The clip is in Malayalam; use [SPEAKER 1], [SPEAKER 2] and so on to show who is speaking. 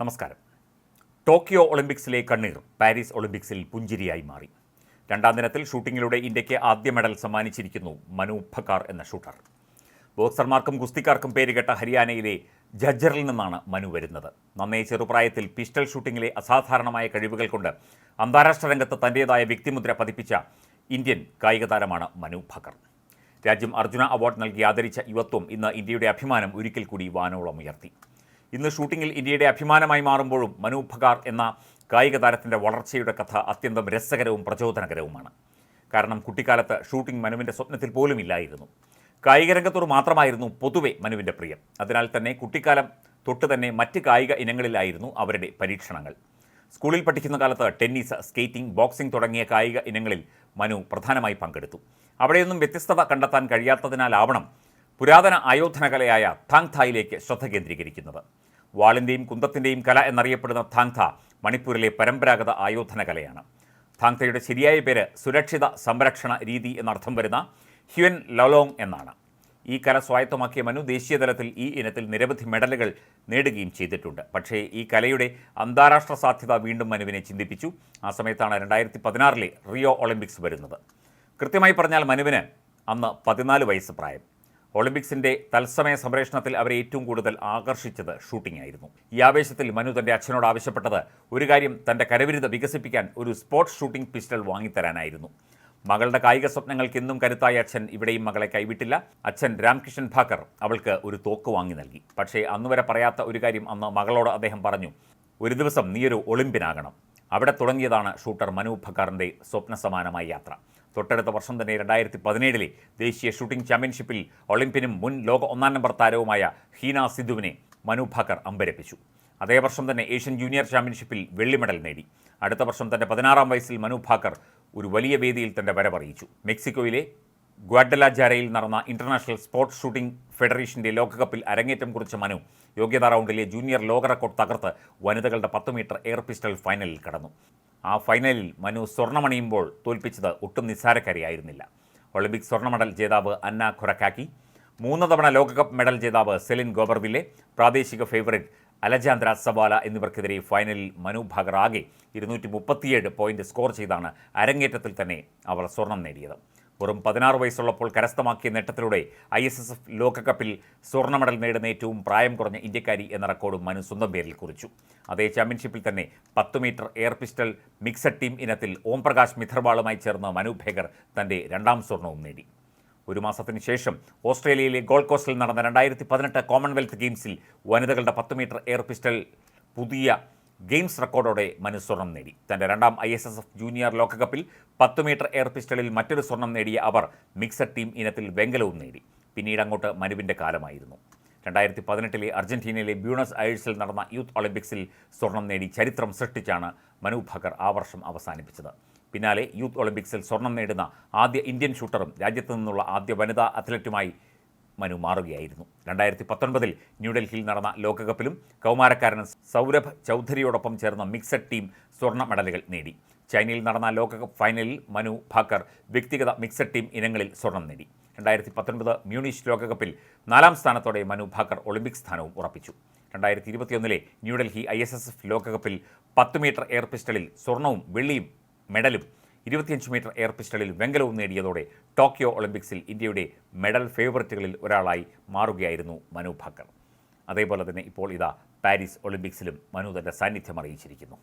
[SPEAKER 1] നമസ്കാരം. ടോക്കിയോ ഒളിമ്പിക്സിലെ കണ്ണീർ പാരീസ് ഒളിമ്പിക്സിൽ പുഞ്ചിരിയായി മാറി. രണ്ടാം ദിനത്തിൽ ഷൂട്ടിങ്ങിലൂടെ ഇന്ത്യയ്ക്ക് ആദ്യ മെഡൽ സമ്മാനിച്ചിരിക്കുന്നു മനു ഭക്കാർ എന്ന ഷൂട്ടർ. ബോക്സർമാർക്കും ഗുസ്തിക്കാർക്കും പേരുകെട്ട ഹരിയാനയിലെ ജജ്ജറിൽ നിന്നാണ് മനു വരുന്നത്. നന്നേ ചെറുപ്രായത്തിൽ പിസ്റ്റൾ ഷൂട്ടിങ്ങിലെ അസാധാരണമായ കഴിവുകൾ കൊണ്ട് അന്താരാഷ്ട്ര രംഗത്ത് തന്റേതായ വ്യക്തിമുദ്ര പതിപ്പിച്ച ഇന്ത്യൻ കായിക താരമാണ് മനു ഭക്കർ. രാജ്യം അർജുന അവാർഡ് നൽകി ആദരിച്ച യുവത്വം ഇന്ന് ഇന്ത്യയുടെ അഭിമാനം ഒരിക്കൽ കൂടി വാനോളം ഉയർത്തി. ഇന്ന് ഷൂട്ടിങ്ങിൽ ഇന്ത്യയുടെ അഭിമാനമായി മാറുമ്പോഴും മനു ഭഗാർ എന്ന കായിക താരത്തിന്റെ വളർച്ചയുടെ കഥ അത്യന്തം രസകരവും പ്രചോദനകരവുമാണ്. കാരണം കുട്ടിക്കാലത്ത് ഷൂട്ടിംഗ് മനുവിന്റെ സ്വപ്നത്തിൽ പോലും ഇല്ലായിരുന്നു. കായിക രംഗത്തോട് മാത്രമായിരുന്നു പൊതുവെ മനുവിന്റെ പ്രിയം. അതിനാൽ തന്നെ കുട്ടിക്കാലം തൊട്ട് തന്നെ മറ്റ് കായിക ഇനങ്ങളിലായിരുന്നു അവരുടെ പരീക്ഷണങ്ങൾ. സ്കൂളിൽ പഠിക്കുന്ന കാലത്ത് ടെന്നീസ് സ്കേറ്റിംഗ് ബോക്സിംഗ് തുടങ്ങിയ കായിക ഇനങ്ങളിൽ മനു പ്രധാനമായി പങ്കെടുത്തു. അവിടെയൊന്നും വ്യത്യസ്തത കണ്ടെത്താൻ കഴിയാത്തതിനാലാവണം പുരാതന ആയോധന കലയായ താങ് തായിലേക്ക് ശ്രദ്ധ കേന്ദ്രീകരിക്കുന്നത്. വാളിന്റെയും കുന്തത്തിന്റെയും കല എന്നറിയപ്പെടുന്ന താങ് ത മണിപ്പൂരിലെ പരമ്പരാഗത ആയോധന കലയാണ് താങ് തയുടെ ശരിയായ പേര് സുരക്ഷിത സംരക്ഷണ രീതി എന്നർത്ഥം വരുന്ന ഹ്യുൻ ലലോങ് എന്നാണ്. ഈ കല സ്വായത്തമാക്കിയ മനു ദേശീയതലത്തിൽ ഈ ഇനത്തിൽ നിരവധി മെഡലുകൾ നേടുകയും ചെയ്തിട്ടുണ്ട്. പക്ഷേ ഈ കലയുടെ അന്താരാഷ്ട്ര സാധ്യത വീണ്ടും മനുവിനെ ചിന്തിപ്പിച്ചു. ആ സമയത്താണ് രണ്ടായിരത്തി പതിനാറിലെ റിയോ ഒളിമ്പിക്സ് വരുന്നത്. കൃത്യമായി പറഞ്ഞാൽ മനുവിന് അന്ന് പതിനാല് വയസ്സ് പ്രായം. ഒളിമ്പിക്സിന്റെ തത്സമയ സംപ്രേഷണത്തിൽ അവരെ ഏറ്റവും കൂടുതൽ ആകർഷിച്ചത് ഷൂട്ടിംഗ് ആയിരുന്നു ഈ ആവേശത്തിൽ മനു തന്റെ അച്ഛനോട് ആവശ്യപ്പെട്ടത് ഒരു കാര്യം തന്റെ കരവിരുത വികസിപ്പിക്കാൻ ഒരു സ്പോർട്സ് ഷൂട്ടിംഗ് പിസ്റ്റൾ വാങ്ങിത്തരാനായിരുന്നു. മകളുടെ കായിക സ്വപ്നങ്ങൾക്ക് എന്നും കരുത്തായ അച്ഛൻ ഇവിടെയും മകളെ കൈവിട്ടില്ല. അച്ഛൻ രാംകിഷൻ ഭാക്കർ അവൾക്ക് ഒരു തോക്ക് വാങ്ങി നൽകി. പക്ഷേ അന്നുവരെ പറയാത്ത ഒരു കാര്യം അന്ന് മകളോട് അദ്ദേഹം പറഞ്ഞു ഒരു ദിവസം നീയൊരു ഒളിമ്പ്യനാകണം. അവിടെ തുടങ്ങിയതാണ് ഷൂട്ടർ മനു ഭക്കാറിന്റെ സ്വപ്നസമാനമായ യാത്ര. തൊട്ടടുത്ത വർഷം തന്നെ രണ്ടായിരത്തി പതിനേഴിലെ ദേശീയ ഷൂട്ടിംഗ് ചാമ്പ്യൻഷിപ്പിൽ ഒളിമ്പ്യനും മുൻ ലോക ഒന്നാം നമ്പർ താരവുമായ ഹീന സിദ്ധുവിനെ മനു ഭാക്കർ അമ്പരപ്പിച്ചു. അതേ വർഷം തന്നെ ഏഷ്യൻ ജൂനിയർ ചാമ്പ്യൻഷിപ്പിൽ വെള്ളി മെഡൽ നേടി. അടുത്ത വർഷം തന്റെ പതിനാറാം വയസ്സിൽ മനു ഭാക്കർ ഒരു വലിയ വേദിയിൽ തന്റെ വരവറിയിച്ചു. മെക്സിക്കോയിലെ ഗ്വാഡലാജാരയിൽ നടന്ന ഇന്റർനാഷണൽ സ്പോർട്സ് ഷൂട്ടിംഗ് ഫെഡറേഷന്റെ ലോകകപ്പിൽ അരങ്ങേറ്റം കുറിച്ച മനു യോഗ്യതാ റൗണ്ടിലെ ജൂനിയർ ലോക റെക്കോർഡ് തകർത്ത് വനിതകളുടെ പത്ത് മീറ്റർ എയർ പിസ്റ്റൾ ഫൈനലിൽ കടന്നു. ആ ഫൈനലിൽ മനു സ്വർണമണിയുമ്പോൾ തോൽപ്പിച്ചത് ഒട്ടും നിസ്സാരക്കാരിയായിരുന്നില്ല. ഒളിമ്പിക് സ്വർണ മെഡൽ ജേതാവ് അന്ന ഖുറക്കാക്കി മൂന്ന് തവണ ലോകകപ്പ് മെഡൽ ജേതാവ് സെലിൻ ഗോബർവില്ലെ പ്രാദേശിക ഫേവറേറ്റ് അലജാന്ദ്ര സവാല എന്നിവർക്കെതിരെ ഫൈനലിൽ മനു ഭാഗർ ആകെ ഇരുന്നൂറ്റി മുപ്പത്തിയേഴ് പോയിന്റ് സ്കോർ ചെയ്താണ് അരങ്ങേറ്റത്തിൽ തന്നെ അവർ സ്വർണം നേടിയത്. വെറും പതിനാറ് വയസ്സുള്ളപ്പോൾ കരസ്ഥമാക്കിയ നേട്ടത്തിലൂടെ ഐ എസ് എസ് എഫ് ലോകകപ്പിൽ സ്വർണ മെഡൽ നേടുന്ന ഏറ്റവും പ്രായം കുറഞ്ഞ ഇന്ത്യക്കാരി എന്ന റെക്കോർഡും മനു സ്വന്തം പേരിൽ കുറിച്ചു. അതേ ചാമ്പ്യൻഷിപ്പിൽ തന്നെ പത്ത് metre air pistol mixed team ഇനത്തിൽ ഓം പ്രകാശ് മിഥർവാളുമായി ചേർന്ന് മനു ഭേഗർ തന്റെ രണ്ടാം സ്വർണവും നേടി. ഒരു മാസത്തിന് ശേഷം ഓസ്ട്രേലിയയിലെ ഗോൾഡ് കോസ്റ്റിൽ നടന്ന രണ്ടായിരത്തി പതിനെട്ട് കോമൺവെൽത്ത് ഗെയിംസിൽ വനിതകളുടെ പത്ത് മീറ്റർ എയർ പിസ്റ്റൽ പുതിയ ഗെയിംസ് റെക്കോർഡോടെ മനു സ്വർണം നേടി. തന്റെ രണ്ടാം I S S F junior ലോകകപ്പിൽ പത്ത് മീറ്റർ എയർ പിസ്റ്റളിൽ മറ്റൊരു സ്വർണം നേടിയ അവർ മിക്സഡ് ടീം ഇനത്തിൽ വെങ്കലവും നേടി. പിന്നീട് അങ്ങോട്ട് മനുവിന്റെ കാലമായിരുന്നു. രണ്ടായിരത്തി പതിനെട്ടിലെ അർജന്റീനയിലെ ബ്യൂണസ് ഐഴ്സിൽ നടന്ന യൂത്ത് ഒളിമ്പിക്സിൽ സ്വർണം നേടി ചരിത്രം സൃഷ്ടിച്ചാണ് മനു ഭക്കർ ആ വർഷം അവസാനിപ്പിച്ചത്. പിന്നാലെ യൂത്ത് ഒളിമ്പിക്സിൽ സ്വർണം നേടുന്ന ആദ്യ ഇന്ത്യൻ ഷൂട്ടറും രാജ്യത്തു നിന്നുള്ള ആദ്യ വനിതാ അത്ലറ്റുമായി മനു മാറുകയായിരുന്നു. രണ്ടായിരത്തി പത്തൊൻപതിൽ ന്യൂഡൽഹിയിൽ നടന്ന ലോകകപ്പിലും കൗമാരക്കാരൻ സൗരഭ് ചൗധരിയോടൊപ്പം ചേർന്ന മിക്സഡ് ടീം സ്വർണ മെഡലുകൾ നേടി. ചൈനയിൽ നടന്ന ലോകകപ്പ് ഫൈനലിൽ മനു ഭാക്കർ വ്യക്തിഗത മിക്സഡ് ടീം ഇനങ്ങളിൽ സ്വർണം നേടി. രണ്ടായിരത്തി പത്തൊൻപത് മ്യൂണിഷ് ലോകകപ്പിൽ നാലാം സ്ഥാനത്തോടെ മനു ഭാക്കർ ഒളിമ്പിക് സ്ഥാനവും ഉറപ്പിച്ചു. രണ്ടായിരത്തി ഇരുപത്തിയൊന്നിലെ New Delhi I S S F ലോകകപ്പിൽ പത്ത് മീറ്റർ എയർ പിസ്റ്റളിൽ സ്വർണവും വെള്ളിയും മെഡലും ഇരുപത്തിയഞ്ച് മീറ്റർ എയർ പിസ്റ്റളിൽ വെങ്കലവും നേടിയതോടെ ടോക്കിയോ ഒളിമ്പിക്സിൽ ഇന്ത്യയുടെ മെഡൽ ഫേവററ്റുകളിൽ ഒരാളായി മാറുകയായിരുന്നു മനു ഭാക്കർ. അതേപോലെ തന്നെ ഇപ്പോൾ ഇതാ പാരീസ് ഒളിമ്പിക്സിലും മനു തന്റെ സാന്നിധ്യം അറിയിച്ചിരിക്കുന്നു.